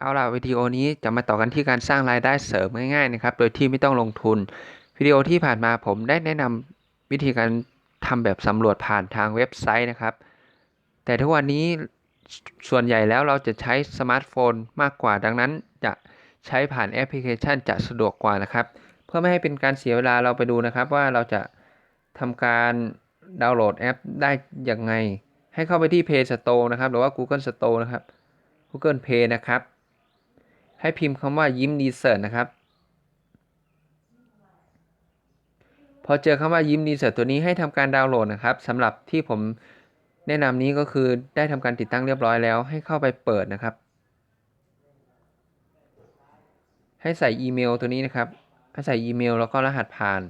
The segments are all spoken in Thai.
เอาล่ะวิดีโอนี้จะมาต่อกันที่การสร้างรายได้เสริมง่ายๆนะครับ โดยที่ไม่ต้องลงทุน วิดีโอที่ผ่านมาผมได้แนะนำวิธีการทำแบบสำรวจผ่านทางเว็บไซต์นะครับ แต่ทุกวันนี้ส่วนใหญ่แล้วเราจะใช้สมาร์ทโฟนมากกว่า ดังนั้นจะใช้ผ่านแอปพลิเคชันจะสะดวกกว่านะครับ เพื่อไม่ให้เป็นการเสียเวลาเราไปดูนะครับ ว่าเราจะทำการดาวน์โหลดแอปได้อย่างไง ให้เข้าไปที่ Play Store นะครับ หรือว่า Google Store นะครับ Google Play นะครับ ให้พิมพ์คำว่ายิ้มดีเซิร์นะครับ พอเจอคำว่ายิ้มดีเซิร์ตัวนี้ให้ทำการดาวน์โหลดนะครับสำหรับที่ผมแนะนำนี้ก็คือได้ทำการติดตั้งเรียบร้อยแล้ว ให้เข้าไปเปิดนะครับ ให้ใส่อีเมลตัวนี้นะครับให้ใส่อีเมลแล้วก็รหัสผ่าน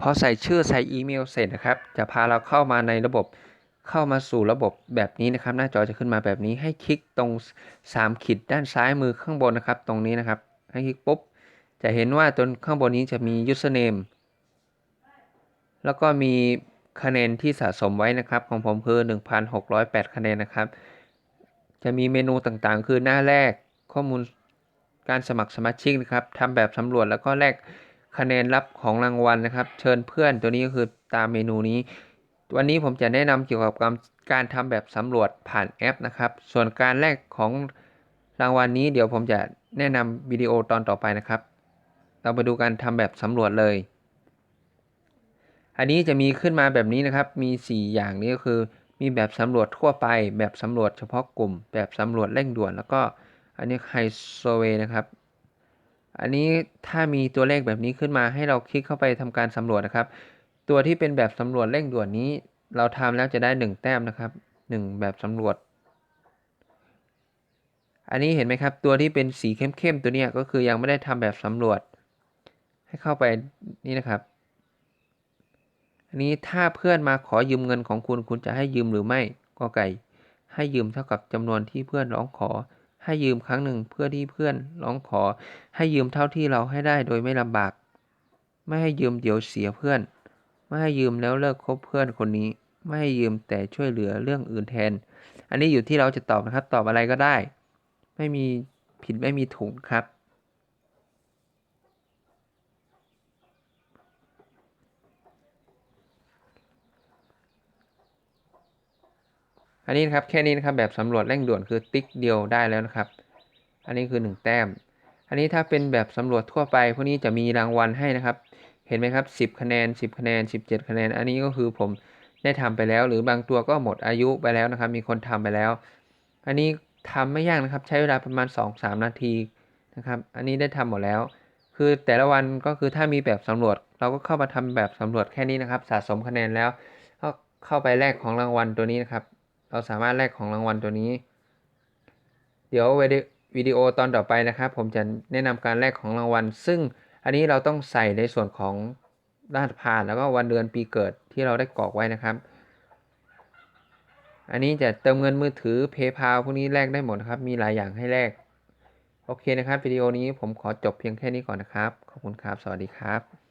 พอใส่ชื่อใส่อีเมลเสร็จนะครับ จะพาเราเข้ามาในระบบ เข้ามาสู่ระบบแบบนี้นะครับ หน้าจอจะขึ้นมาแบบนี้ให้คลิกตรง 3 ขีดด้านซ้ายมือข้างบนนะครับ ตรงนี้นะครับ ให้คลิกปุ๊บ จะเห็นว่าตรงข้างบนนี้จะมี username แล้วก็มีคะแนนที่สะสมไว้นะครับ ของผมคือ 1,608 คะแนนนะครับ จะมีเมนูต่างๆ คือหน้าแรกข้อมูลการสมัครสมาชิกนะครับทำแบบสำรวจแล้วก็แลกคะแนนรับของรางวัลนะครับ เชิญเพื่อนตัวนี้ก็คือตามเมนูนี้ วันนี้ผมจะแนะนำเกี่ยวกับการทำแบบสำรวจผ่านแอปนะครับ ส่วนการแลกของรางวัลนนี้เดี๋ยวผมจะแนะนำวิดีโอตอนต่อไปนะครับ เราไปดูการทำแบบสำรวจเลย อันนี้จะมีขึ้นมาแบบนี้นะครับ มี 4 อย่างนี้ก็คือ มีแบบสำรวจทั่วไป แบบสำรวจเฉพาะกลุ่ม แบบสำรวจเร่งด่วน แล้วก็อันนี้ไฮโซเวนะครับ อันนี้ถ้ามีตัวเลขแบบนี้ขึ้นมาให้เราคลิกเข้าไปทำการสำรวจนะครับ ตัวที่เป็นแบบสำรวจเร่งด่วนนี้ เราทำแล้วจะได้ 1 แต้มนะครับ 1 แบบสำรวจ อันนี้เห็นไหมครับ ตัวที่เป็นสีเข้มๆตัวนี้ก็คือยังไม่ได้ทำแบบสำรวจ ให้เข้าไปนี่นะครับ อันนี้ถ้าเพื่อนมาขอยืมเงินของคุณ คุณจะให้ยืมหรือไม่ก็ไก่ ให้ยืมเท่ากับจำนวนที่เพื่อนร้องขอ ให้ยืมครั้งหนึ่งเพื่อที่เพื่อนร้องขอ ให้ยืมเท่าที่เราให้ได้โดยไม่ลำบาก ไม่ให้ยืมเดี๋ยวเสียเพื่อน ไม่ให้ยืมแล้วเลิกคบเพื่อนคนนี้ ไม่ให้ยืมแต่ช่วยเหลือเรื่องอื่นแทน อันนี้อยู่ที่เราจะตอบนะครับ ตอบอะไรก็ได้ ไม่มีผิดไม่มีถูกครับ อันนี้นะครับแค่นี้นะครับแบบสำรวจเร่งด่วนคือติ๊กเดียวได้แล้วนะครับ อันนี้คือ 1 แต้ม อันนี้ถ้าเป็นแบบสำรวจทั่วไปพวกนี้จะมีรางวัลให้นะครับ เห็นไหมครับ 10 คะแนน 10 คะแนน 17 คะแนน อันนี้ก็คือผมได้ทำไปแล้ว หรือบางตัวก็หมดอายุไปแล้วนะครับ มีคนทำไปแล้ว อันนี้ทำไม่ยากนะครับ ใช้เวลาประมาณ 2-3 นาทีนะครับ อันนี้ได้ทำหมดแล้ว คือแต่ละวันก็คือถ้ามีแบบสำรวจ เราก็เข้ามาทำแบบสำรวจแค่นี้นะครับ สะสมคะแนนแล้ว ก็เข้าไปแลกของรางวัลตัวนี้นะครับ เราสามารถแลกของรางวัลตัวนี้ เดี๋ยววิดีโอตอนต่อไปนะครับ ผมจะแนะนำการแลกของรางวัล ซึ่ง อันนี้เราต้องใส่ในส่วนของรหัสผ่านแล้วก็วันเดือนปีเกิดที่เราได้กรอกไว้นะครับ อันนี้จะเติมเงินมือถือ PayPal พวกนี้แลกได้หมดครับ มีหลายอย่างให้แลก โอเคนะครับ วิดีโอนี้ผมขอจบเพียงแค่นี้ก่อนนะครับ ขอบคุณครับ สวัสดีครับ